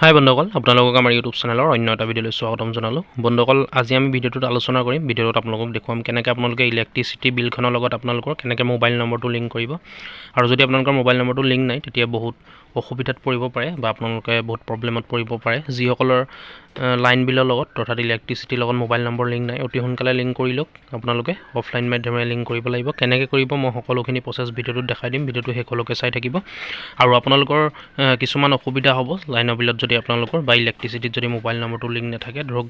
হাই বন্ধুসকল। আপোনালোকক আমাৰ ইউটিউব চেনেলৰ অন্য এটা ভিডিঅ'লৈ স্বাগতম জনালোঁ। বন্ধুসকল আজি আমি ভিডিঅ'টোত আলোচনা কৰিম। ভিডিঅ'টোত আপোনালোকক দেখুৱাম কেনেকৈ আপোনালোকে ইলেক্ট্ৰিচিটি বিলখনৰ লগত আপোনালোকৰ কেনেকৈ মোবাইল নম্বৰটো লিংক কৰিব। আৰু যদি আপোনালোকৰ মোবাইল নম্বৰটো লিংক নাই তেতিয়া বহুত অসুবিধাত পৰিব পাৰে বা আপোনালোকে বহুত প্ৰব্লেমত পৰিব পাৰে। যিসকলৰ লাইন বিলৰ লগত অৰ্থাৎ ইলেক্ট্ৰিচিটিৰ লগত মোবাইল নম্বৰ লিংক নাই অতি সোনকালে লিংক কৰি লওক। আপোনালোকে অফলাইন মাধ্যমেৰে লিংক কৰিব লাগিব। কেনেকৈ কৰিব মই সকলোখিনি প্ৰচেছ ভিডিঅ'টোত দেখাই দিম। ভিডিঅ'টো শেষলৈকে চাই থাকিব। আৰু আপোনালোকৰ কিছুমান অসুবিধা হ'ব লাইনৰ বিলত যদি আপোনালোকৰ বা ইলেক্ট্ৰিচিটিত যদি মোবাইল নম্বৰটো লিংক নাথাকে ধৰক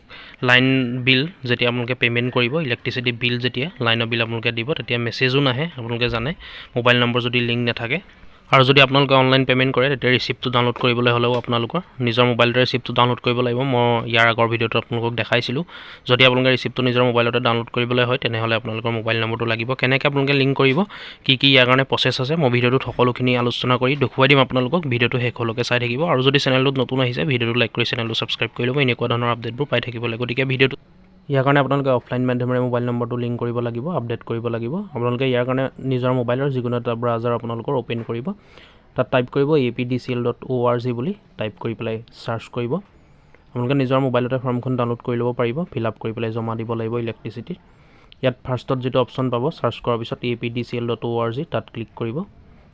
লাইন বিল যেতিয়া আপোনালোকে পে'মেণ্ট কৰিব ইলেক্ট্ৰিচিটি বিল যেতিয়া লাইনৰ বিল আপোনালোকে দিব তেতিয়া মেছেজো নাহে আপোনালোকে জানে। মোবাইল নম্বৰ যদি লিংক নাথাকে আৰু যদি আপোনালোকে অনলাইন পে'মেণ্ট কৰে তেতিয়া ৰিচিপ্টটো ডাউনলোড কৰিবলৈ হ'লেও আপোনালোকৰ নিজৰ মোবাইলতে ৰিচিপ্টটো ডাউনলোড কৰিব লাগিব। মই ইয়াৰ আগৰ ভিডিঅ'টোত আপোনালোকক দেখাইছিলোঁ। যদি আপোনালোকে ৰিচিপ্টটো নিজৰ মোবাইলতে ডাউনলোড কৰিবলৈ হয় তেনেহ'লে আপোনালোকৰ মোবাইল নম্বৰটো লাগিব। কেনেকৈ আপোনালোকে লিংক কৰিব কি কি ইয়াৰ কাৰণে প্ৰচেছ আছে মই ভিডিঅ'টোত সকলোখিনি আলোচনা কৰি দেখুৱাই দিম আপোনালোকক। ভিডিঅ'টো শেষলৈকে চাই থাকিব। আৰু যদি চেনেলটোত নতুন আহিছে ভিডিঅ'টো লাইক কৰি চেনেলটো ছাবস্ক্ৰাইব কৰি ল'ব। এনেকুৱা ধৰণৰ আপডেটবোৰ পাই থাকিবলৈ গতিকে ভিডিঅ'টো ইয়াৰ কাৰণে আপোনালোকে অফলাইন মাধ্যমেৰে মোবাইল নম্বৰটো লিংক কৰিব লাগিব আপডেট কৰিব লাগিব। আপোনালোকে ইয়াৰ কাৰণে নিজৰ মোবাইলৰ যিকোনো এটা ব্ৰাউজাৰ আপোনালোকৰ অ'পেন কৰিব। তাত টাইপ কৰিব A P D C L dot O' R G বুলি টাইপ কৰি পেলাই চাৰ্চ কৰিব। আপোনালোকে নিজৰ মোবাইলতে ফৰ্মখন ডাউনলোড কৰি ল'ব পাৰিব ফিল আপ কৰি পেলাই জমা দিব লাগিব ইলেক্ট্ৰিচিটিত ইয়াত ফাৰ্ষ্টত যিটো অপশ্যন পাব চাৰ্চ কৰাৰ পিছত A P D C L dot O' R G তাত ক্লিক কৰিব।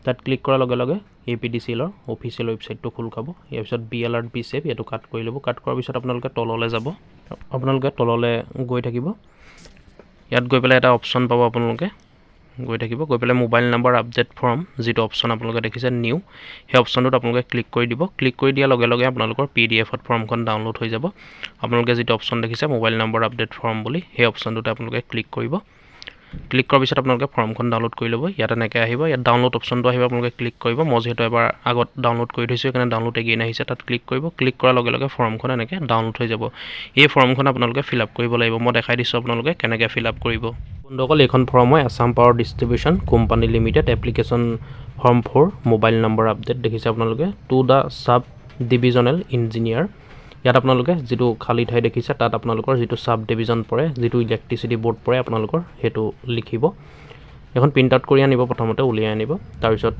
তাত ক্লিক কৰাৰ লগে লগে এ পি ডি চি এলৰ অফিচিয়েল ৱেবছাইটটো খোল খাব ইয়াৰ পিছত বি এল আৰ বি চেভ এইটো কাট কৰি ল'ব। কাট কৰাৰ পিছত আপোনালোকে তললৈ যাব। আপোনালোকে তললৈ গৈ থাকিব। ইয়াত গৈ পেলাই এটা অপশ্যন পাব আপোনালোকে। গৈ থাকিব। গৈ পেলাই মোবাইল নাম্বাৰ আপডেট ফৰ্ম যিটো অপশ্যন আপোনালোকে দেখিছে নিউ সেই অপশ্যনটোত আপোনালোকে ক্লিক কৰি দিব। ক্লিক কৰি দিয়াৰ লগে লগে আপোনালোকৰ পি ডি এফত ফৰ্মখন ডাউনলোড হৈ যাব। আপোনালোকে যিটো অপশ্যন দেখিছে মোবাইল নম্বৰ আপডেট ফৰ্ম বুলি সেই অপশ্যনটোতে আপোনালোকে ক্লিক কৰিব। ক্লিক কৰাৰ পিছত আপোনালোকে ফৰ্মখন ডাউনলোড কৰি ল'ব। ইয়াত এনেকৈ আহিব ইয়াত ডাউনলোড অপশ্যনটো আহিব আপোনালোকে ক্লিক কৰিব। মই যিহেতু এবাৰ আগত ডাউনলোড কৰি থৈছোঁ সেইকাৰণে ডাউনলোড এগেইন আহিছে তাত ক্লিক কৰিব। ক্লিক কৰাৰ লগে লগে ফৰ্মখন এনেকৈ ডাউনলোড হৈ যাব। এই ফৰ্মখন আপোনালোকে ফিল আপ কৰিব লাগিব। মই দেখাই দিছোঁ আপোনালোকে কেনেকৈ ফিল আপ কৰিব। বন্ধুসকল এইখন ফৰ্ম হয় Assam power distribution company limited application form for mobile number update দেখিছে আপোনালোকে। To the sub divisional engineer ইয়াত আপোনালোকে যিটো খালী ঠাই দেখিছে তাত আপোনালোকৰ যিটো ছাব ডিভিজন পৰে যিটো ইলেক্ট্ৰিচিটি বৰ্ড পৰে আপোনালোকৰ সেইটো লিখিব। এখন প্ৰিণ্ট আউট কৰি আনিব প্ৰথমতে উলিয়াই আনিব। তাৰপিছত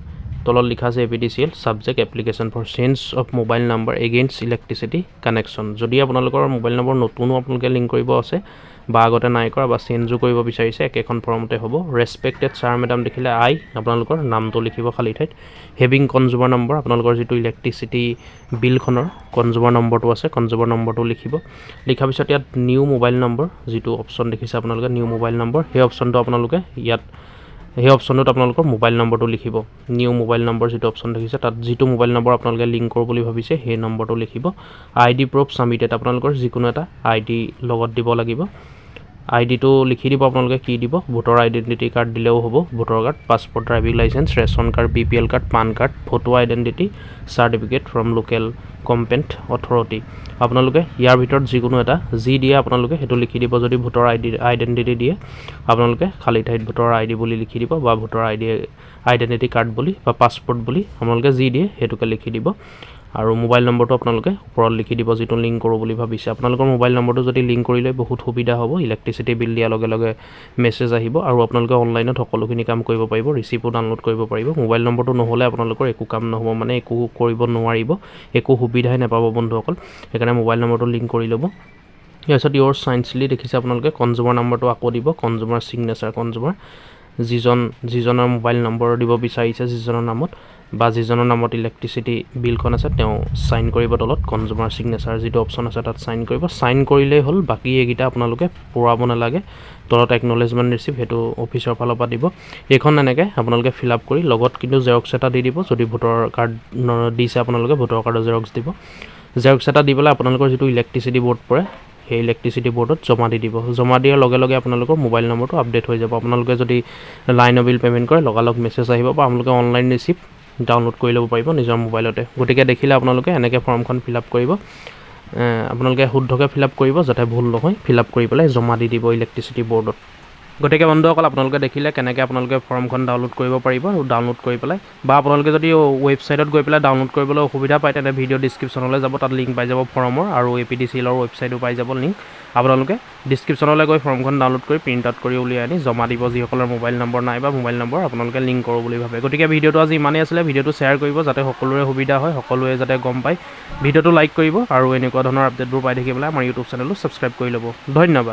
তলত লিখা আছে A P D C L subject application for change of mobile number against electricity connection যদি আপোনালোকৰ মোবাইল নম্বৰ নতুনো আপোনালোকে লিংক কৰিব আছে বা আগতে নাই কৰা বা চেঞ্জো কৰিব বিচাৰিছে একেখন ফৰ্মতে হ'ব। ৰেচপেক্টেড ছাৰ মেডাম দেখিলে আই আপোনালোকৰ নামটো লিখিব খালী ঠাইত। হেভিং কনজুমাৰ নম্বৰ আপোনালোকৰ যিটো ইলেক্ট্ৰিচিটি বিলখনৰ কনজুমাৰ নম্বৰটো আছে কনজুমাৰ নম্বৰটো লিখিব। লিখাৰ পিছত ইয়াত নিউ মোবাইল নম্বৰ যিটো অপশ্যন দেখিছে আপোনালোকে নিউ মোবাইল নম্বৰ সেই অপশ্যনটো আপোনালোকে ইয়াত সেই অপশ্যনটোত আপোনালোকৰ মোবাইল নম্বৰটো লিখিব। নিউ মোবাইল নম্বৰ যিটো অপশ্যন দেখিছে তাত যিটো মোবাইল নম্বৰ আপোনালোকে লিংক কৰোঁ বুলি ভাবিছে সেই নম্বৰটো লিখিব। আই ডি প্ৰুফ ছাবমিটেড আপোনালোকৰ যিকোনো এটা আই ডি লগত দিব লাগিব। আই ডিটো লিখি দিব আপোনালোকে কি দিব? ভোটাৰ আইডেণ্টিটি কাৰ্ড দিলেও হ'ব voter card passport driving licence ration card B P L card PAN card photo identity certificate from local competent authority আপোনালোকে ইয়াৰ ভিতৰত যিকোনো এটা যি দিয়ে আপোনালোকে সেইটো লিখি দিব। যদি ভোটাৰ আই ডি আইডেণ্টিটি দিয়ে আপোনালোকে খালী ঠাইত ভোটাৰ আই ডি বুলি লিখি দিব বা voter I D identity card বুলি বা পাছপৰ্ট বুলি আপোনালোকে যি দিয়ে সেইটোকে লিখি দিব। আৰু মোবাইল নম্বৰটো আপোনালোকে ওপৰত লিখি দিব যিটো লিংক কৰোঁ বুলি ভাবিছে। আপোনালোকৰ মোবাইল নম্বৰটো যদি লিংক কৰিলে বহুত সুবিধা হ'ব। ইলেক্ট্ৰিচিটি বিল দিয়াৰ লগে লগে মেছেজ আহিব আৰু আপোনালোকে অনলাইনত সকলোখিনি কাম কৰিব পাৰিব ৰিচিপো ডাউনলোড কৰিব পাৰিব। মোবাইল নম্বৰটো নহ'লে আপোনালোকৰ একো কাম নহ'ব মানে একো কৰিব নোৱাৰিব একো সুবিধাই নাপাব বন্ধুসকল। সেইকাৰণে মোবাইল নম্বৰটো লিংক কৰি ল'ব। তাৰপিছত ইয়ৰ চাইন্সলি দেখিছে আপোনালোকে কনজুমাৰ নম্বৰটো আকৌ দিব কনজুমাৰ ছিগনেচাৰ কনজুমাৰ যিজন যিজনৰ মোবাইল নম্বৰ দিব বিচাৰিছে যিজনৰ নামত। বা যিজনৰ নামত ইলেক্ট্ৰিচিটি বিলখন আছে তেওঁ চাইন কৰিব তলত কনজুমাৰ ছিগনেচাৰ যিটো অপশ্যন আছে তাত চাইন কৰিব। চাইন কৰিলেই হ'ল বাকী এইকেইটা আপোনালোকে পূৰাব নালাগে। তলত একনলেজমেণ্ট ৰিচিপ্ট সেইটো অফিচৰ ফালৰ পৰা দিব। এইখন এনেকৈ আপোনালোকে ফিল আপ কৰি লগত কিন্তু জেৰক্স এটা দি দিব যদি ভোটাৰ কাৰ্ড দিছে আপোনালোকে ভোটাৰ কাৰ্ডৰ জেৰক্স দিব। জেৰক্স এটা দি পেলাই আপোনালোকৰ যিটো ইলেক্ট্ৰিচিটি বৰ্ড পৰে সেই ইলেক্ট্ৰিচিটি বৰ্ডত জমা দি দিব। জমা দিয়াৰ লগে লগে আপোনালোকৰ মোবাইল নম্বৰটো আপডেট হৈ যাব। আপোনালোকে যদি লাইনৰ বিল পে'মেণ্ট কৰে লগালগ মেছেজ আহিব বা আপোনালোকে অনলাইন ৰিচিপ্ট ডাউনলোড কৰি ল'ব পাৰিব নিজৰ মোবাইলতে। গতিকে দেখিলে আপোনালোকে এনেকৈ ফৰ্মখন ফিল আপ কৰিব। আপোনালোকে শুদ্ধকৈ ফিল আপ কৰিব যাতে ভুল নহয় ফিল আপ কৰি পেলাই জমা দি দিব ইলেক্ট্ৰিচিটি বৰ্ডত গতিকে বন্ধুসকল আপোনালোকে দেখিলে কেনেকৈ আপোনালোকে ফৰ্মখন ডাউনলোড কৰিব পাৰিব ডাউনলোড কৰি পেলাই বা আপোনালোকে যদি ৱেবছাইটত গৈ পেলাই ডাউনলোড কৰিবলৈ অসুবিধা পায় তেন্তে ভিডিঅ' ডিছক্ৰিপশ্যনলৈ যাব তাত লিংক পাই যাব ফৰ্মৰ আৰু এ পি ডি চি এলৰ ৱেবছাইটো পাই যাব লিংক আপোনালোকে ডিছক্ৰিপশ্যনলৈ গৈ ফৰ্মখন ডাউনলোড কৰি প্ৰিণ্ট আউট কৰি উলিয়াই আনি জমা দিব যিসকলৰ মোবাইল নম্বৰ নাই বা মোবাইল নম্বৰ আপোনালোকে লিংক কৰোঁ বুলি ভাবে। গতিকে ভিডিঅ'টো আজি ইমানেই আছিলে ভিডিঅ'টো শ্বেয়াৰ কৰিব যাতে সকলোৰে সুবিধা হয় সকলোৱে যাতে গম পায়। ভিডিঅ'টো লাইক কৰিব আৰু এনেকুৱা ধৰণৰ আপডেটবোৰ পাই থাকিবলৈ আমাৰ ইউটিউব চেনেলটো ছাবস্ক্ৰাইব কৰি ল'ব। ধন্যবাদ।